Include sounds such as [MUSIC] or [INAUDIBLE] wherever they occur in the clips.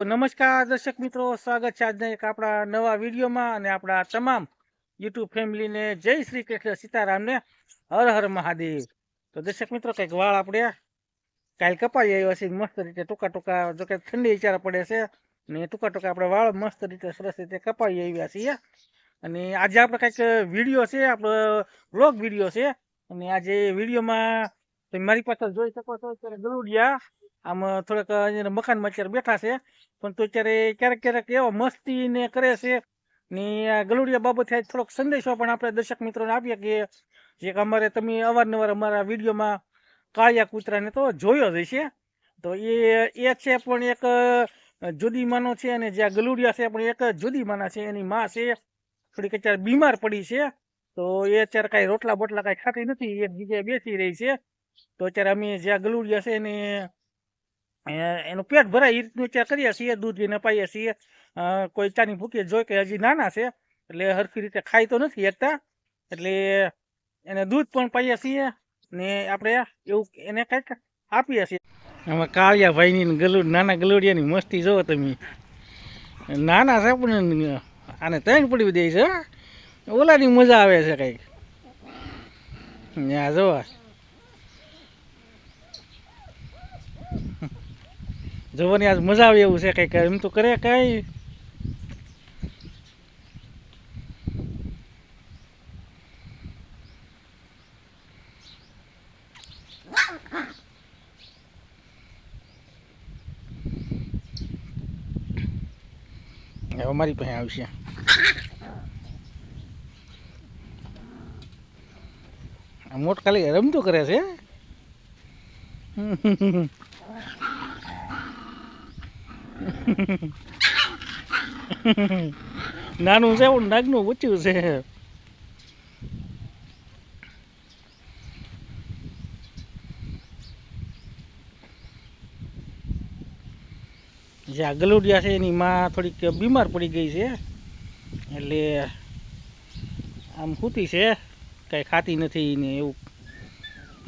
નમસ્કાર, દર્શક મિત્રો, સ્વાગત છે આજના એક આપણા નવા વિડીયોમાં અને આપણા તમામ યુટ્યુબ ફેમિલીને જય શ્રી કૃષ્ણ સીતારામને હર હર મહાદેવ. તો દર્શક મિત્રો, કંઈક વાળ આપણે કાલ કપાઈ આવ્યા છે, મસ્ત રીતે ટૂંકા ટૂંકા, જો કે ઠંડી વિચાર પડે છે, ને ટૂંકા ટૂંકા આપણે વાળ મસ્ત રીતે સરસ રીતે કપાઈ આવ્યા છીએ. અને આજે આપણે કંઈક વીડિયો છે, આપણો બ્લોગ વીડિયો છે, અને આજે વિડીયોમાં તમે મારી પાછળ જોઈ શકો છો, અત્યારે ગલુડિયા, આમ થોડાક મકાનમાં અત્યારે બેઠા છે. પણ તો અત્યારે ક્યારેક ક્યારેક એવો મસ્તી ને કરે છે. ને ગલુડિયા બાબતે થોડોક સંદેશો પણ આપણે દર્શક મિત્રોને આપીએ કે જે અમારે તમે અવારનવાર અમારા વિડીયોમાં કાળિયા કૂતરાને તો જોયો જ છે તો એ એ છે પણ એક જુદી માનો છે અને જે આ ગલુડિયા છે પણ એક જુદી માના છે, એની માં છે. થોડીક અત્યારે બીમાર પડી છે. તો એ અત્યારે કાંઈ રોટલા બોટલા કાંઈ ખાતી નથી, એક જગ્યાએ બેસી રહી છે. તો અત્યારે અમે જે આ ગલુડિયા છે એને એનું પેટ ભરાય એ રીતનું અત્યારે કરીએ છીએ, દૂધ એને પાઈએ છીએ. કોઈ ચાની ભૂકી જોઈ કે હજી નાના છે, એટલે હરખી રીતે ખાઈ તો નથી એકતા. એટલે એને દૂધ પણ પાઈએ છીએ ને આપણે એવું એને કંઈક આપીએ છીએ. આમાં કાળિયા ભાઈની ગલુડ નાના ગલુડિયાની મસ્તી જોવો તમે. નાના છે પણ આને ત્રણ પડી દે છે ઓલાની મજા આવે છે કંઈક. ત્યાં જોવા. જોવાની આજ મજા આવે એવું છે કંઈક. એમ તો કરે કઈ. હવે મારી પાસે આવશે. મોટ ખાલી રમતું કરે છે? નાનું છે નાગનું ઊંચું છે. જે આ ગલુડિયા છે, એની માં થોડીક બીમાર પડી ગઈ છે. એટલે આમ સૂતી છે, કાંઈ ખાતી નથી ને એવું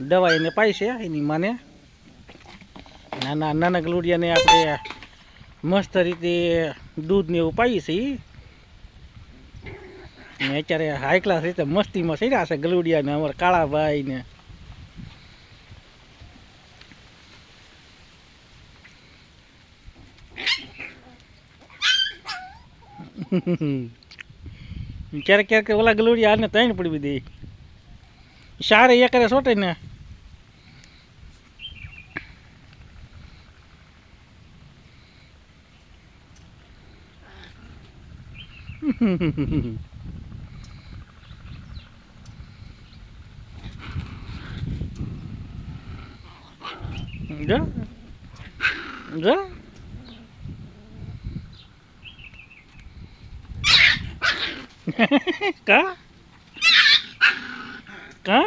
દવા એને પાઈ છે એની માને. નાના નાના ગલુડિયાને આપણે મસ્ત રીતે દૂધ ને એવું પાઈએ છીએ. ને અત્યારે હાઈ ક્લાસ રીતે મસ્તીમાં સર્યા છે ગલુડિયા ને અમારા કાળાભાઈ ને. ક્યારેક ક્યારેક ઓલા ગલુડિયા ને ત્રણ પડી દે. સારે એકરે કરે સોટે ને જો જો કા કા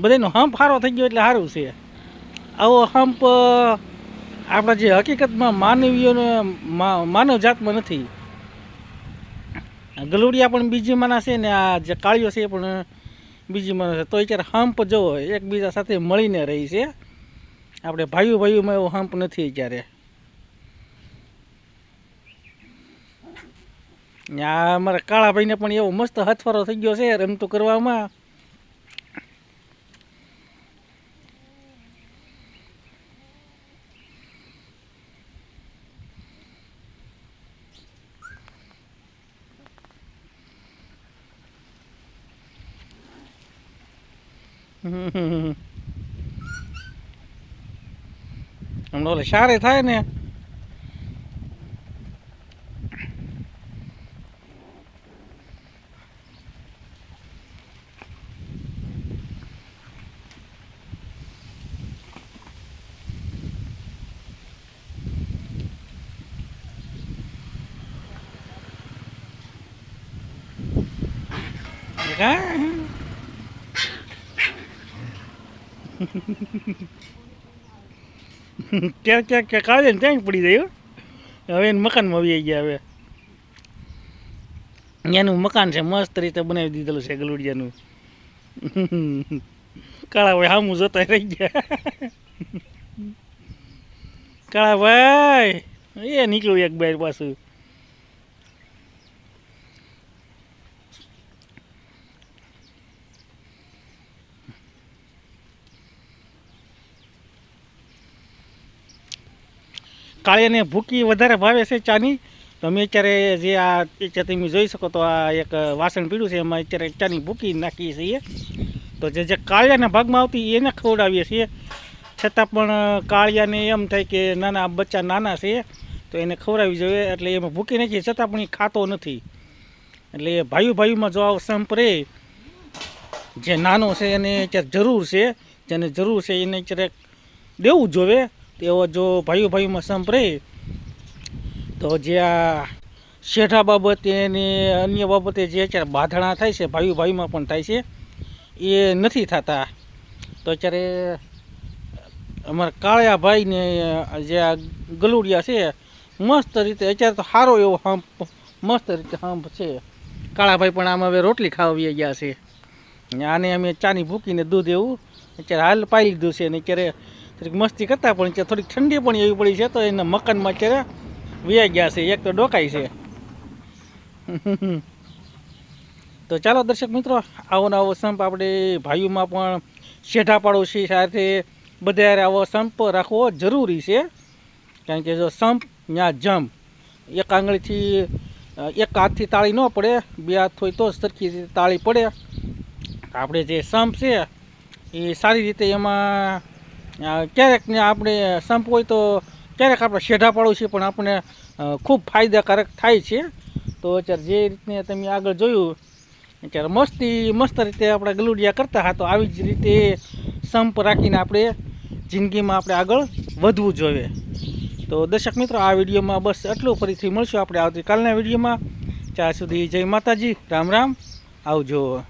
બધાનો હંપ સારો થઈ ગયો એટલે સારું છે આવો હંપ આપણા જે હકીકતમાં માનવીઓને માનવ જાતમાં નથી. ગલુડિયા પણ બીજી માના છે ને આ જે કાળીઓ છે એ પણ બીજી માના છે. તો અત્યારે હંપ જવો એકબીજા સાથે મળીને રહી છે. આપણે ભાઈઓ ભાઈઓમાં એવો હંપ નથી અત્યારે. આ અમારા કાળા ભાઈને પણ એવો મસ્ત હથવારો થઈ ગયો છે, રમતું કરવામાં. હમણાં ઓલે સારે થાય ને કા [LAUGHS] ક્યાંક ક્યાંક ક્યાંક આવે ને ત્યાં પડી જાય હવે એને મકાનમાં આવી ગયા, હવે. એનું મકાન છે, મસ્ત રીતે બનાવી દીધેલું છે, ગલુડિયાનું. [LAUGHS] કાળાભાઈ હામું જોતા રહી ગયા. [LAUGHS] કાળાભાઈ એ નીકળ્યું એક બાર પાછું. કાળિયાને ભૂકી વધારે ભાવે છે ચાની. તો અમે અત્યારે જે આ અત્યારે તમે જોઈ શકો તો આ એક વાસણ પીડ્યું છે, એમાં અત્યારે ચાની ભૂકી નાખીએ છીએ. તો જે જે કાળિયાના ભાગમાં આવતી એને ખવડાવીએ છીએ. છતાં પણ કાળિયાને એમ થાય કે નાના બચ્ચા નાના છે, તો એને ખવડાવવી જોઈએ એટલે એમાં ભૂકી નાખીએ, છતાં પણ એ ખાતો નથી. એટલે ભાઈ ભાઈઓમાં જો આવો સંપરે જે નાનો છે એને અત્યારે જરૂર છે, જેને જરૂર છે એને અત્યારે દેવું જોવે તેઓ જો ભાઈઓ ભાઈઓમાં સંભળે, તો જે આ શેઠા બાબતે અને અન્ય બાબતે જે અત્યારે બાંધણા થાય છે ભાઈઓ ભાઈમાં પણ થાય છે, એ નથી થતા. તો અત્યારે અમારા કાળિયા ભાઈને જે આ ગલુડિયા છે, મસ્ત રીતે અત્યારે તો સારો એવો હંપ મસ્ત રીતે હંપ છે. કાળાભાઈ પણ આમ હવે રોટલી ખાવા ગયા છે. આને અમે ચાની ભૂકીને દૂધ એવું અત્યારે હાલ પાઈ લીધું છે અને અત્યારે થોડીક મસ્તી કરતા પણ અત્યારે થોડીક ઠંડી પણ એવી પડી છે તો એના મકાનમાં અત્યારે વ્યાઈ ગયા છે. એક તો ડોકાય છે. તો ચાલો દર્શક મિત્રો, આવો ને આવો સંપ આપણે ભાઈઓમાં પણ શેઠા પાડોશી સાથે બધા આવો સંપ રાખવો જરૂરી છે. કારણ કે જો સંપ ત્યાં જંપ એક આંગળીથી, એક હાથથી તાળી ન પડે, બે હાથ હોય તો સરખી તાળી પડે. આપણે જે સંપ છે, એ સારી રીતે એમાં ક્યારેક ને આપણે સંપ હોય તો ક્યારેક આપણે શેઢા પાડોશી પણ આપણને ખૂબ ફાયદાકારક થાય છે. તો અત્યારે જે રીતને તમે આગળ જોયું, અત્યારે મસ્તી, મસ્ત રીતે આપણે ગલુડિયા કરતા હતા, તો આવી જ રીતે સંપ રાખીને આપણે જિંદગીમાં આપણે આગળ વધવું જોઈએ. તો દર્શક મિત્રો, આ વિડીયોમાં બસ એટલું ફરીથી મળશું આપણે આવતીકાલના વિડીયોમાં. ત્યાં સુધી જય માતાજી. રામ રામ. આવજો.